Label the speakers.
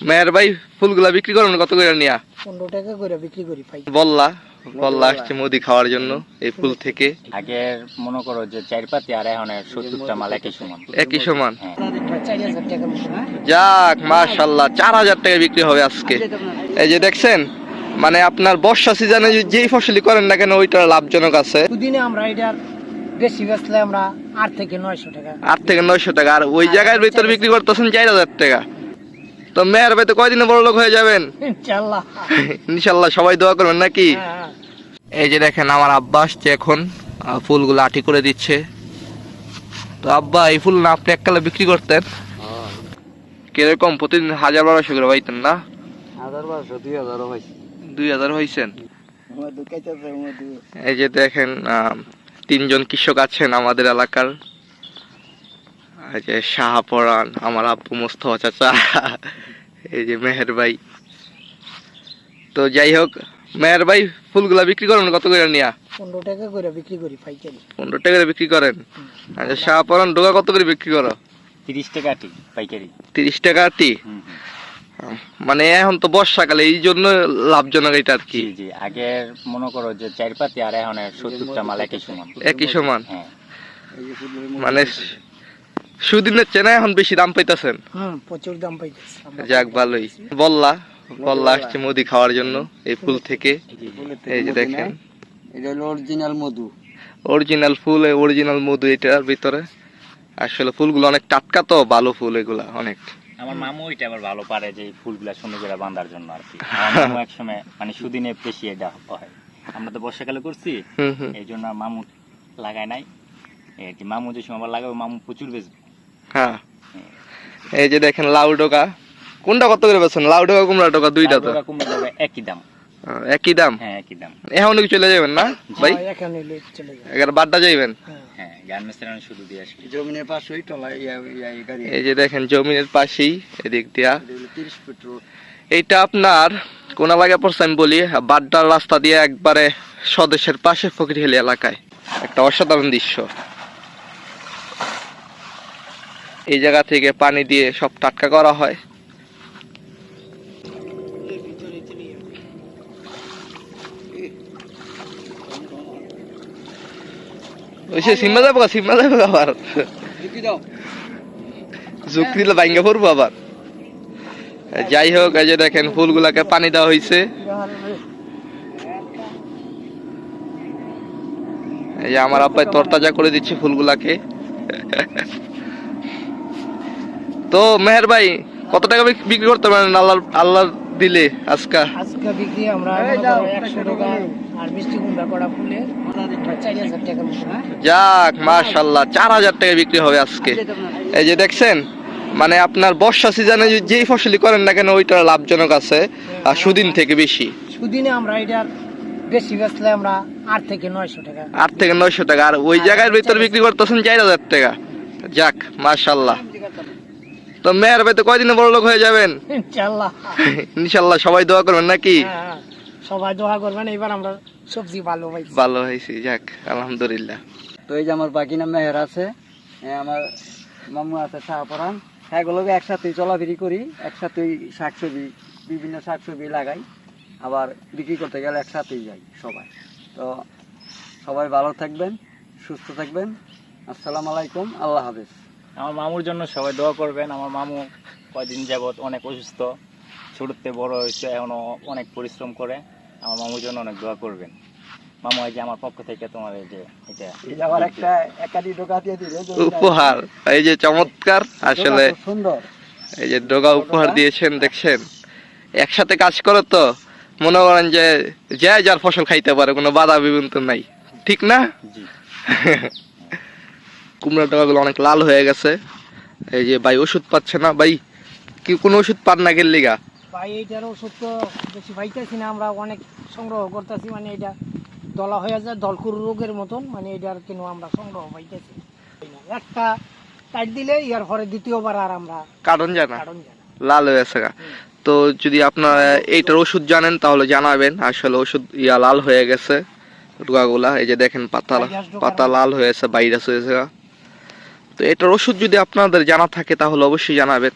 Speaker 1: মেয়ের ভাই ফুলগুলা বিক্রি করেন কত করে নিয়া?
Speaker 2: পনেরো টাকা করে বিক্রি করি পাই
Speaker 1: বললা বললা আসছে মুদি খাওয়ার জন্য এই ফুল থেকে।
Speaker 3: আগের মনে করো যে চার পাতি আর এখন সত্তরটা মাল একই সমান।
Speaker 1: একই সমান।
Speaker 3: হ্যাঁ।
Speaker 1: যাক মাশাল্লাহ চার হাজার টাকা বিক্রি হবে আজকে। এই যে দেখছেন মানে আপনার বর্ষা সিজনে যেই ফসলই করেন না কেন ওইটা লাভজনক আছে।
Speaker 2: দুদিনে আমরা এটার বেশি বেচলে আমরা আট থেকে নয়শো টাকা।
Speaker 1: আট থেকে নয়শো টাকা আর ওই জায়গার ভিতর বিক্রি করতেছেন চার হাজার টাকা। তো মেয়ের ভাই তো কয়দিনে বড় লোক হয়ে যাবেন?
Speaker 2: ইনশাল্লাহ।
Speaker 1: সবাই দোয়া করবেন নাকি?
Speaker 2: হ্যাঁ,
Speaker 1: এই যে দেখেন আমার আব্বা আসছে এখন ফুলগুলো আটি করে দিচ্ছে। তো আব্বা এই ফুল না আপনি এককালে বিক্রি করতেন? কীরকম? প্রতিদিন হাজার বারোশো করে পাইতেন না?
Speaker 3: হাজার বারোশো দুই হয়েছে
Speaker 1: দুই হাজার হয়েছেন এই যে দেখেন আহ, তিনজন কৃষক আছেন আমাদের এলাকার। এই যে শাহপরান আমার আব্বু মোস্তফা চাচা এই যে মেহের ভাই। তো যাই হোক মেহের ভাই ফুলগুলা বিক্রি করেন কত করে নিয়া?
Speaker 2: পনেরো টাকা করে বিক্রি করি পাইকারি।
Speaker 1: পনেরো টাকা করে বিক্রি করেন। আচ্ছা শাহপরান ডোকা কত করে বিক্রি করো?
Speaker 3: তিরিশ টাকা আটি পাইকারি।
Speaker 1: তিরিশ টাকা আটি। মানে এখন তো বর্ষাকালে এই জন্য লাভজনক এটা আর কি।
Speaker 3: জি জি আগের মনে করো যে চার পাতি আর এখন সত্তরটা মাল একই সমান।
Speaker 1: একই সমান।
Speaker 3: হ্যাঁ।
Speaker 1: মানে সুদিনের চেনা এখন বেশি দাম পাইতেছেন?
Speaker 2: প্রচুর দাম পাইতেছে।
Speaker 1: যাক ভালোই। বললা বললা আসছে মুদি খাওয়ার জন্য এই ফুল থেকে। এই যে দেখেন।
Speaker 2: এটা হলো অরিজিনাল মধু।
Speaker 1: অরিজিনাল ফুল অরিজিনাল মধু এটার ভিতরে। আসলে ফুলগুলো অনেক টাটকা তো ভালো ফুল এগুলা অনেক।
Speaker 3: আমার মামু ওইটা আবার ভালো পারে যে এই ফুলগুলা সুন্দর করে বাঁধার জন্য আর কি। আমার মামু একসময় মানে সুদিনে বেশি এটা হয়। আমরা তো বর্ষাকালে করছি
Speaker 1: হুম হুম।
Speaker 3: এই জন্য মামু লাগায় নাই। এই মামু যে সময় আবার লাগাবে মামু প্রচুর বেচবে।
Speaker 1: হ্যাঁ। এই যে দেখেন লাউ ডোকা। কোনটা কত করে বেছেন লাউ ডোকা কুমড়া ডোকা দুইটা তো?
Speaker 3: কুমড়া একই দাম।
Speaker 1: একই দাম?
Speaker 3: হ্যাঁ একই দাম।
Speaker 1: এখন কি চলে যাবেন না ভাই?
Speaker 2: এখানে চলে
Speaker 1: এগারো বাড্ডা যাইবেন?
Speaker 2: হ্যাঁ
Speaker 3: শুধু দিয়ে আসি।
Speaker 2: জমিনের পাশেই টলা
Speaker 1: এই যে দেখেন জমিনের পাশেই এদিক দিয়া।
Speaker 2: ফুট
Speaker 1: এইটা আপনার কোন এলাকায় পড়ছে আমি বলি বাড্ডার রাস্তা দিয়ে একবারে স্বদেশের পাশে ফকিরহেলি এলাকায়। একটা অসাধারণ দৃশ্য। এই জায়গা থেকে পানি দিয়ে সব টাটকা করা হয়। ওই যুক্তি দিলে পড়ব আবার। যাই হোক, এই যে দেখেন, ফুলগুলাকে পানি দেওয়া হয়েছে এই যে আমার আব্বাই তরতাজা করে দিচ্ছে ফুলগুলাকে। তো মেহের ভাই কত টাকা বিক্রি করতে পারেন আল্লাহ আল্লাহ দিলে আজকা?
Speaker 2: আজকে বিক্রি আমরা একশো টাকা আর মিষ্টি কুমড়া করা ফুলে চার হাজার টাকার মতো
Speaker 1: যাক চার হাজার টাকা বিক্রি হবে আজকে। এই যে দেখছেন মানে আপনার বর্ষা সিজনে যেই ফসলই করেন না কেন ওইটা লাভজনক আছে আর সুদিন থেকে বেশি।
Speaker 2: সুদিনে আমরা এটার বেশি বেচলে আমরা আট থেকে নয়শো টাকা।
Speaker 1: আট থেকে নয়শো টাকা আর ওই জায়গার ভিতর বিক্রি করতেছেন চার হাজার টাকা। যাক মাশাল্লাহ তো মেয়ের ভাই তো কয়দিনে বড় লোক হয়ে যাবেন?
Speaker 2: ইনশাল্লাহ
Speaker 1: ইনশাল্লাহ সবাই দোয়া করবেন নাকি?
Speaker 2: হ্যাঁ, সবাই দোয়া করবেন এবার আমরা সবজি ভালো পাইছি
Speaker 1: ভালো হয়েছে যাক আলহামদুলিল্লাহ।
Speaker 4: তো এই যে আমার বাকি নাম মেহের আছে আমার মামু আছে শাহপরান এগুলোকে একসাথেই চলাফেরি করি একসাথেই শাকসবজি বিভিন্ন শাকসবজি লাগাই। আবার বিক্রি করতে গেলে একসাথেই যাই সবাই। তো সবাই ভালো থাকবেন সুস্থ থাকবেন। আসসালামু আলাইকুম আল্লাহ হাফেজ।
Speaker 3: আমার মামুর জন্য সবাই দোয়া করবেন। আমার মামু কয়দিন যাবত অনেক অসুস্থ। ছোটতে বড় হয়েছে এখনও অনেক পরিশ্রম করে। আমার মামুর জন্য অনেক দোয়া করবেন। মামু এই যে আমার পক্ষ থেকে তোমার এই যে এটা
Speaker 4: আবার একটা একাডি ঢোকা দিয়ে দিলে
Speaker 1: উপহার। এই যে চমৎকার আসলে
Speaker 4: সুন্দর।
Speaker 1: এই যে ডোগা উপহার দিয়েছেন দেখছেন? একসাথে কাজ করে তো। মনে করেন যে যে যার ফসল খাইতে পারে কোনো বাধা বিবন্ত নাই। ঠিক না?
Speaker 3: জি।
Speaker 1: কুমড়া ডগাগুলো অনেক লাল হয়ে গেছে। এই যে ভাই ওষুধ পাচ্ছে না ভাই কি কোনো ওষুধ পান না গেল লিগা?
Speaker 2: ভাই এইটার ওষুধ তো বেশি পাইতেছি না আমরা অনেক সংগ্রহ করতেছি মানে এটা দলা হয়ে যায় দলকুর রোগের মতন মানে এটার কেন আমরা সংগ্রহ পাইতেছি একটা কাট দিলে ইয়ার পরে দ্বিতীয়বার আর আমরা
Speaker 1: কারণ জানা?
Speaker 2: কারণ জানা।
Speaker 1: লাল হয়ে গা। তো যদি আপনারা এইটার ওষুধ জানেন তাহলে জানাবেন আসলে ওষুধ ইয়া লাল হয়ে গেছে ডোগাগুলা এই যে দেখেন পাতা পাতা লাল হয়েছে ভাইরাস হয়েছে। তো এটার ওষুধ যদি আপনাদের জানা থাকে তাহলে অবশ্যই জানাবেন।